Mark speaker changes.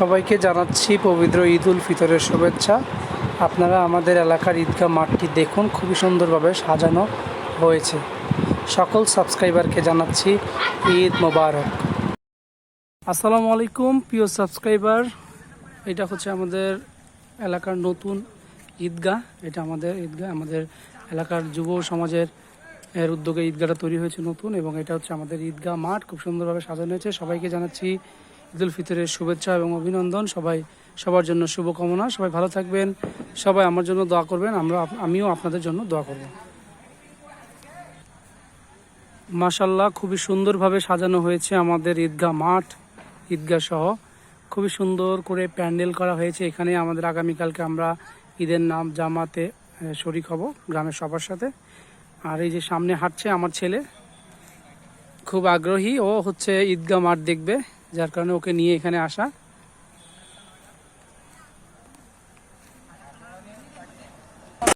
Speaker 1: সবাইকে জানাচ্ছি পবিত্র ঈদ উল ফিতরের শুভেচ্ছা। আপনারা আমাদের এলাকার ঈদগাহ মাঠটি দেখুন, খুবই সুন্দরভাবে সাজানো হয়েছে। সকল সাবস্ক্রাইবারকে জানাচ্ছি ঈদ মোবারক। আসসালামু আলাইকুম, প্রিয় সাবস্ক্রাইবার। এটা হচ্ছে আমাদের এলাকার নতুন ঈদগাহ। এটা আমাদের ঈদগাহ, আমাদের এলাকার যুব সমাজের এর উদ্যোগে ঈদগাহটা তৈরি হয়েছে নতুন এবং এটা হচ্ছে আমাদের ঈদগাহ মাঠ। খুব সুন্দরভাবে সাজানো হয়েছে। সবাইকে জানাচ্ছি ঈদ উল ফিতরের শুভেচ্ছা এবং অভিনন্দন। সবাই সবার জন্য শুভকামনা। সবাই ভালো থাকবেন। সবাই আমার জন্য দোয়া করবেন। আমরা আমিও আপনাদের জন্য দোয়া করব। মাশাল্লাহ খুবই সুন্দরভাবে সাজানো হয়েছে আমাদের ঈদগাহ মাঠ, ঈদগাহ সহ। খুবই সুন্দর করে প্যান্ডেল করা হয়েছে। এখানে আমাদের আগামীকালকে আমরা ঈদের নাম জামাতে শরিক হব গ্রামের সবার সাথে। আর এই যে সামনে হাঁটছে আমার ছেলে। খুব আগ্রহী। ও হচ্ছে ঈদগাহ মাঠ দেখবে। যার কারণে ওকে নিয়ে এখানে আসা